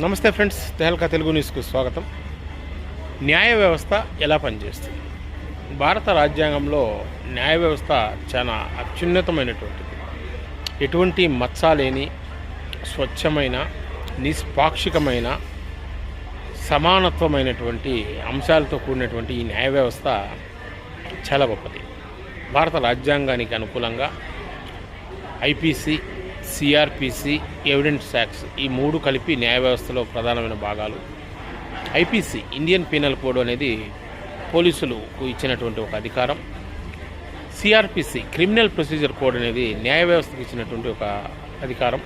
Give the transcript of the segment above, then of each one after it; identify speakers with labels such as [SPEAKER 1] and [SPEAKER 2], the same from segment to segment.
[SPEAKER 1] నమస్తే ఫ్రెండ్స్ తెహల్కా తెలుగు న్యూస్కు స్వాగతం. న్యాయ వ్యవస్థ ఎలా పనిచేస్తుంది? భారత రాజ్యాంగంలో న్యాయ వ్యవస్థ చాలా అత్యున్నతమైనటువంటిది. ఎటువంటి మచ్చ లేని స్వచ్ఛమైన నిష్పాక్షికమైన సమానత్వమైనటువంటి అంశాలతో కూడినటువంటి ఈ న్యాయ వ్యవస్థ చాలా గొప్పది. భారత రాజ్యాంగానికి అనుకూలంగా ఐపీసీ సిఆర్పిసి ఎవిడెన్స్ యాక్ట్స్ ఈ మూడు కలిపి న్యాయ వ్యవస్థలో ప్రధానమైన భాగాలు. ఐపీసీ ఇండియన్ పీనల్ కోడ్ అనేది పోలీసులకు ఇచ్చినటువంటి ఒక అధికారం. సిఆర్పిసి క్రిమినల్ ప్రొసీజర్ కోడ్ అనేది న్యాయ వ్యవస్థకు ఇచ్చినటువంటి ఒక అధికారం.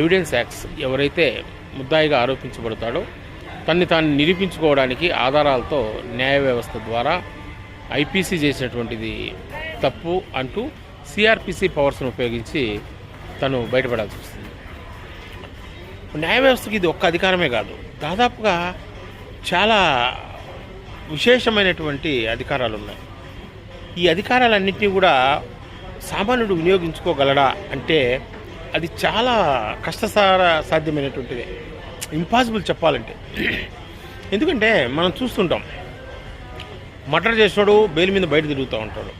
[SPEAKER 1] ఎవిడెన్స్ యాక్ట్స్ ఎవరైతే ముద్దాయిగా ఆరోపించబడతాడో తన్ని తాను నిరూపించుకోవడానికి ఆధారాలతో న్యాయ వ్యవస్థ ద్వారా ఐపీసీ చేసినటువంటిది తప్పు అంటూ సిఆర్పిసి పవర్స్ను ఉపయోగించి తను బయటపడాల్సి వస్తుంది. న్యాయ వ్యవస్థకి ఇది ఒక్క అధికారమే కాదు. దాదాపుగా చాలా విశేషమైనటువంటి అధికారాలు ఉన్నాయి ఈ అధికారాలన్నింటినీ కూడా సామాన్యుడు వినియోగించుకోగలడా అంటే అది చాలా కష్టసార సాధ్యమైనటువంటిది. ఇంపాసిబుల్ చెప్పాలంటే. ఎందుకంటే మనం చూస్తుంటాం. మర్డర్ చేసినోడు బెయిల్ మీద బయట తిరుగుతూ ఉంటాడు.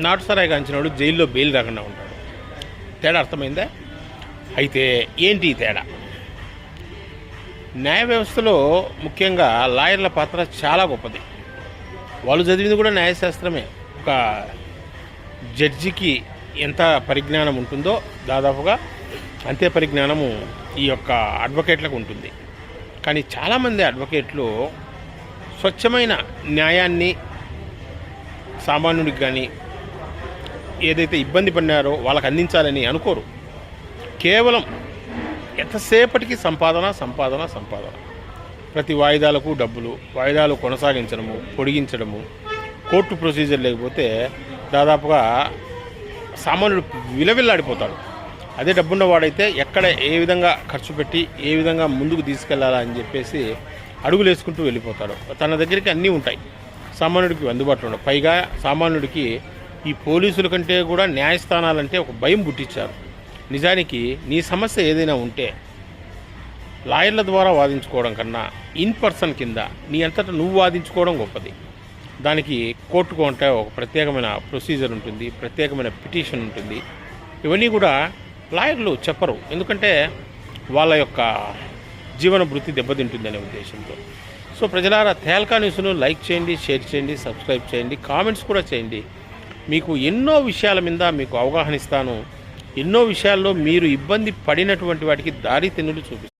[SPEAKER 1] నాటు సరాయి కాంచినోడు జైల్లో బెయిల్ రాకుండా ఉంటాడు. తేడా అర్థమైందా? అయితే ఏంటి ఈ తేడా? న్యాయ వ్యవస్థలో ముఖ్యంగా లాయర్ల పాత్ర చాలా గొప్పది. వాళ్ళు చదివింది కూడా న్యాయశాస్త్రమే. ఒక జడ్జికి ఎంత పరిజ్ఞానం ఉంటుందో దాదాపుగా అంతే పరిజ్ఞానము ఈ యొక్క అడ్వకేట్లకు ఉంటుంది. కానీ చాలామంది అడ్వకేట్లు స్వచ్ఛమైన న్యాయాన్ని సామాన్యుడికి కానీ ఏదైతే ఇబ్బంది పడినారో వాళ్ళకి అందించాలని అనుకోరు. కేవలం ఎంతసేపటికి సంపాదన సంపాదన సంపాదన. ప్రతి వాయిదాలకు డబ్బులు వాయిదాలు కొనసాగించడము పొడిగించడము కోర్టు ప్రొసీజర్ లేకపోతే దాదాపుగా సామాన్యుడు విలవిల్లాడిపోతాడు. అదే డబ్బున్నవాడైతే ఎక్కడ ఏ విధంగా ఖర్చు పెట్టి ఏ విధంగా ముందుకు తీసుకెళ్ళాలా అని చెప్పేసి అడుగులు వేసుకుంటూ వెళ్ళిపోతాడు. తన దగ్గరికి అన్నీ ఉంటాయి. సామాన్యుడికి అందుబాటులో ఉండవు. పైగా సామాన్యుడికి ఈ పోలీసుల కంటే కూడా న్యాయస్థానాలంటే ఒక భయం పుట్టించారు. నిజానికి నీ సమస్య ఏదైనా ఉంటే లాయర్ల ద్వారా వాదించుకోవడం కన్నా ఇన్ పర్సన్ కింద నీ అంతటా నువ్వు వాదించుకోవడం గొప్పది. దానికి కోర్టుకు అంటే ఒక ప్రత్యేకమైన ప్రొసీజర్ ఉంటుంది ప్రత్యేకమైన పిటిషన్ ఉంటుంది. ఇవన్నీ కూడా లాయర్లు చెప్పరు. ఎందుకంటే వాళ్ళ యొక్క జీవన వృత్తి దెబ్బతింటుందనే ఉద్దేశంతో. సో ప్రజలారా తేల్కా న్యూస్ను లైక్ చేయండి షేర్ చేయండి సబ్స్క్రైబ్ చేయండి కామెంట్స్ కూడా చేయండి. మీకు ఎన్నో విషయాల మీద మీకు అవగాహన ఇస్తాను. ఎన్నో విషయాల్లో మీరు ఇబ్బంది పడినటువంటి వాటికి దారి తెన్నులు చూపిస్తాను.